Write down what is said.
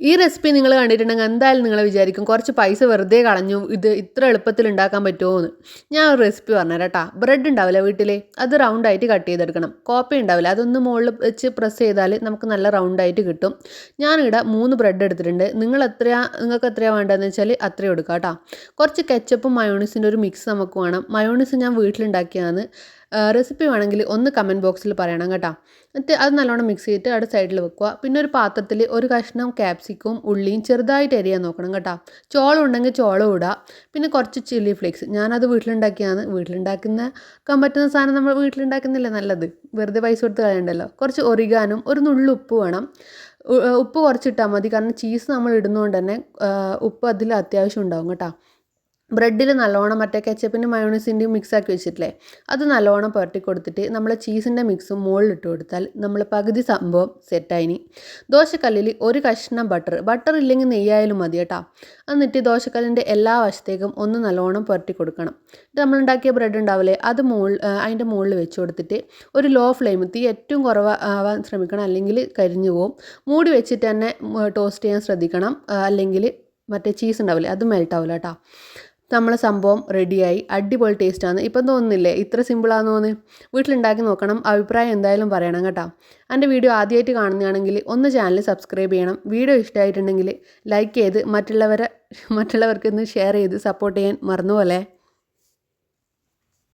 ഈ റെസിപ്പി നിങ്ങൾ കണ്ടിട്ടുണ്ടെങ്കിൽ എന്തായാലും നിങ്ങൾ വിചാരിക്കും കുറച്ച് പൈസ വെറുതെ കളഞ്ഞു ഇത് ഇത്ര എളുപ്പത്തിൽ ഉണ്ടാക്കാൻ പറ്റുമോ എന്ന് ഞാൻ ഒരു റെസിപ്പി പറഞ്ഞുതരാം കേട്ടോ ബ്രെഡ് ഉണ്ടാവില്ല വീട്ടിലെ? അത് റൗണ്ടായിട്ട് കട്ട് ചെയ്തെടുക്കണം. കോപ്പി ഉണ്ടാവില്ല? അതൊന്ന് മുകളിൽ വെച്ച് പ്രസ് ചെയ്താൽ നമുക്ക് നല്ല റൗണ്ടായിട്ട് കിട്ടും. ഞാനിവിടെ മൂന്ന് ബ്രെഡ് എടുത്തിട്ടുണ്ട്. നിങ്ങൾ എത്രയാ നിങ്ങൾക്ക് എത്രയാണ് വേണ്ടതെന്ന് വെച്ചാൽ അത്രയും എടുക്കാം കേട്ടോ കുറച്ച് കെച്ചപ്പും മയോണീസിന്റെ ഒരു മിക്സ് നമുക്ക് വേണം. മയോണീസ് ഞാൻ വീട്ടിലുണ്ടാക്കിയതാണ്. റെസിപ്പി വേണമെങ്കിൽ ഒന്ന് കമന്റ് ബോക്സിൽ പറയണം കേട്ടോ. എന്നിട്ട് അത് നല്ലോണം മിക്സ് ചെയ്തിട്ട് അവിടെ സൈഡിൽ വെക്കുക. പിന്നെ ഒരു പാത്രത്തിൽ ഒരു കഷ്ണം ക്യാപ്സിക്കും ഉള്ളിയും ചെറുതായിട്ട് എരിയാൻ നോക്കണം കേട്ടോ. ചോളം ഉണ്ടെങ്കിൽ ചോളം ഇടുക. പിന്നെ കുറച്ച് ചില്ലി ഫ്ലേക്സ് ഞാനത് വീട്ടിലുണ്ടാക്കിയാണ് വീട്ടിലുണ്ടാക്കുന്ന പറ്റുന്ന സാധനം നമ്മൾ വീട്ടിലുണ്ടാക്കുന്നില്ലേ നല്ലത്? വെറുതെ പൈസ കൊടുത്ത് കളയണ്ടല്ലോ. കുറച്ച് ഒറിഗാനും ഒരു നുള്ളു ഉപ്പ് വേണം. ഉപ്പ് കുറച്ചിട്ടാൽ മതി. കാരണം ചീസ് നമ്മൾ ഇടുന്നതുകൊണ്ട് തന്നെ ഉപ്പ് അതിൽ അത്യാവശ്യം ഉണ്ടാവും കേട്ടോ. ബ്രെഡിൽ നല്ലോണം മറ്റേ കെച്ചപ്പിന്റെ മയോണീസിന്റെയും മിക്സ് ആക്കി വെച്ചിട്ടില്ലേ? അത് നല്ലോണം പുരട്ടി കൊടുത്തിട്ട് നമ്മൾ ചീസിന്റെ മിക്സും മുകളിലിട്ട് കൊടുത്താൽ നമ്മൾ പകുതി സംഭവം സെറ്റായിനി ദോശക്കല്ലിൽ ഒരു കഷ്ണം ബട്ടർ ബട്ടർ ഇല്ലെങ്കിൽ നെയ്യായാലും മതി കേട്ടോ. എന്നിട്ട് ദോശക്കല്ലിന്റെ എല്ലാ വശത്തേക്കും ഒന്ന് നല്ലോണം പുരട്ടി കൊടുക്കണം. ഇത് നമ്മൾ ഉണ്ടാക്കിയ ബ്രെഡ് ഉണ്ടാവില്ലേ? അത് മുകളിൽ അതിന്റെ മുകളിൽ വെച്ച് കൊടുത്തിട്ട് ഒരു ലോ ഫ്ലെയിം തീ ഏറ്റവും കുറവാൻ ശ്രമിക്കണം. അല്ലെങ്കിൽ കരിഞ്ഞു പോകും മൂടി വെച്ചിട്ട് തന്നെ ടോസ്റ്റ് ചെയ്യാൻ ശ്രദ്ധിക്കണം. അല്ലെങ്കിൽ മറ്റേ ചീസ് ഉണ്ടാവില്ലേ? അത് മെൽട്ടാവില്ല കേട്ടോ. നമ്മളെ സംഭവം റെഡിയായി അടിപൊളി ടേസ്റ്റാണ് ഇപ്പം തോന്നുന്നില്ലേ? ഇത്ര സിമ്പിളാന്ന് തോന്നി വീട്ടിലുണ്ടാക്കി നോക്കണം. അഭിപ്രായം എന്തായാലും പറയണം കേട്ടോ. എന്റെ വീഡിയോ ആദ്യമായിട്ട് കാണുന്നതാണെങ്കിൽ ഒന്ന് ചാനൽ സബ്സ്ക്രൈബ് ചെയ്യണം. വീഡിയോ ഇഷ്ടമായിട്ടുണ്ടെങ്കിൽ ലൈക്ക് ചെയ്ത് മറ്റുള്ളവരെ മറ്റുള്ളവർക്കൊന്ന് ഷെയർ ചെയ്ത് സപ്പോർട്ട് ചെയ്യാൻ മറന്നുപോലെ